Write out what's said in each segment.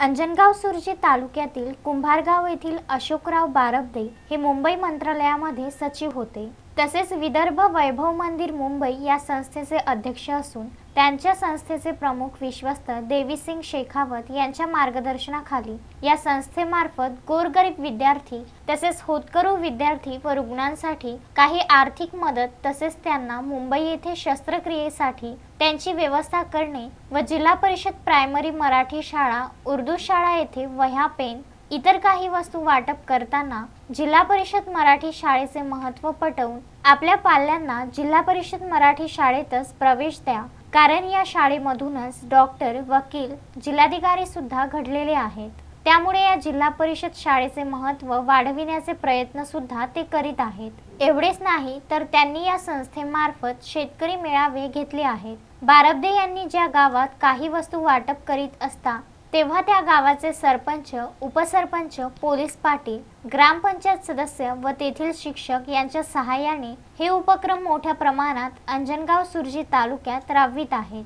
अंजनगाव सुरजी तालुक्यातील कुंभारगाव येथील अशोकराव बारबदे हे मुंबई मंत्रालयामध्ये सचिव होते. तसेच विदर्भ वैभव मंदिर मुंबई या संस्थेचे अध्यक्ष असून त्यांच्या संस्थेचे प्रमुख विश्वस्त देवीसिंग शेखावत यांच्या मार्गदर्शनाखाली या संस्थेमार्फत गोरगरीब विद्यार्थी तसेच होतकरू विद्यार्थी व रुग्णांसाठी काही आर्थिक मदत तसेच त्यांना मुंबई येथे शस्त्रक्रियेसाठी त्यांची व्यवस्था करणे व जिल्हा परिषद प्रायमरी मराठी शाळा उर्दू शाळा येथे वह्या पेन इतर काही वस्तू वाटप करताना जिल्हा परिषद मराठी शाळेचे महत्त्व पटवून आपल्या पाल्यांना जिल्हा परिषद मराठी शाळेतच प्रवेश द्या. कारण या शाळेमधूनच डॉक्टर वकील जिल्हाधिकारी सुद्धा घडलेले आहेत. त्यामुळे या जिल्हा परिषद शाळेचे महत्त्व वाढविण्याचे प्रयत्न सुद्धा ते करीत आहेत. एवढेच नाही तर त्यांनी या संस्थेमार्फत शेतकरी मेळावे घेतले आहेत. बारबदे यांनी ज्या गावात काही वस्तू वाटप करीत असता तेव्हा त्या गावाचे सरपंच उपसरपंच पोलीस पाटील ग्रामपंचायत सदस्य व तेथील शिक्षक यांच्या सहाय्याने हे उपक्रम मोठ्या प्रमाणात अंजनगाव सुरजी तालुक्यात राबवित आहेत.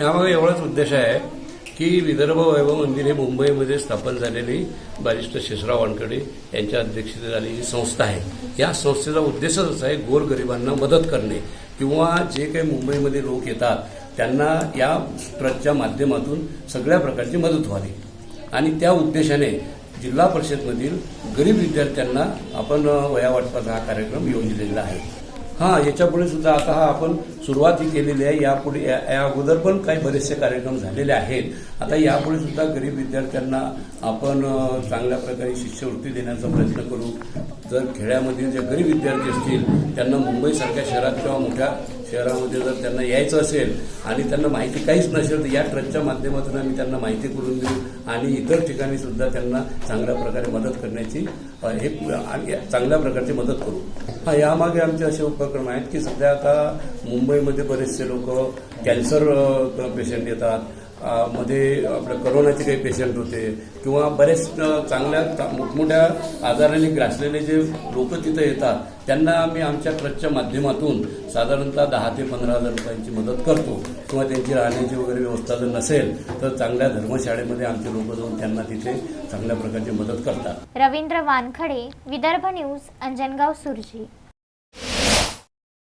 यामागे एवढाच उद्देश आहे की विदर्भ वैभव मंदिर हे मुंबईमध्ये स्थापन झालेली बॅरिस्टर शेषराव वानकडे यांच्या अध्यक्षतेत झालेली संस्था आहे. या संस्थेचा उद्देशच असा आहे गोरगरिबांना मदत करणे किंवा जे काही मुंबईमध्ये लोक येतात त्यांना या ट्रस्टच्या माध्यमातून सगळ्या प्रकारची मदत व्हावी. आणि त्या उद्देशाने जिल्हा परिषदमधील गरीब विद्यार्थ्यांना आपण अ, वया वाटपाचा हा कार्यक्रम योजलेला आहे. हां याच्यापुढे सुद्धा आता हा आपण सुरुवात ही केलेली आहे. यापुढे या या अगोदर पण काही बरेचसे कार्यक्रम झालेले आहेत. आता यापुढे सुद्धा गरीब विद्यार्थ्यांना आपण चांगल्या प्रकारे शिष्यवृत्ती देण्याचा प्रयत्न करू. जर खेड्यामधील जे गरीब विद्यार्थी असतील त्यांना मुंबईसारख्या शहरात किंवा मोठ्या शहरामध्ये जर त्यांना यायचं असेल आणि त्यांना माहिती काहीच नसेल तर या ट्रस्टच्या माध्यमातून आम्ही त्यांना माहिती करून देऊ आणि इतर ठिकाणी सुद्धा त्यांना चांगल्या प्रकारे मदत करण्याची हे आणि चांगल्या प्रकारची मदत करू. हा यामागे आमचे असे उपक्रम आहेत की सध्या आता मुंबईमध्ये बरेचसे लोक कॅन्सर पेशंट येतात. मध्ये आपल्या करोनाचे काही पेशंट होते किंवा बरेच चांगल्या मोठमोठ्या आजाराने ग्रासलेले जे लोक तिथं येतात त्यांना आम्ही आमच्या ट्रस्टच्या माध्यमातून साधारणतः दहा ते पंधरा हजार रुपयांची मदत करतो. किंवा त्यांची राहण्याची वगैरे व्यवस्था जर नसेल तर चांगल्या धर्मशाळेमध्ये आमचे लोक जाऊन त्यांना तिथे चांगल्या प्रकारची मदत करतात. रवींद्र वानखडे विदर्भ न्यूज अंजनगाव सुरजी.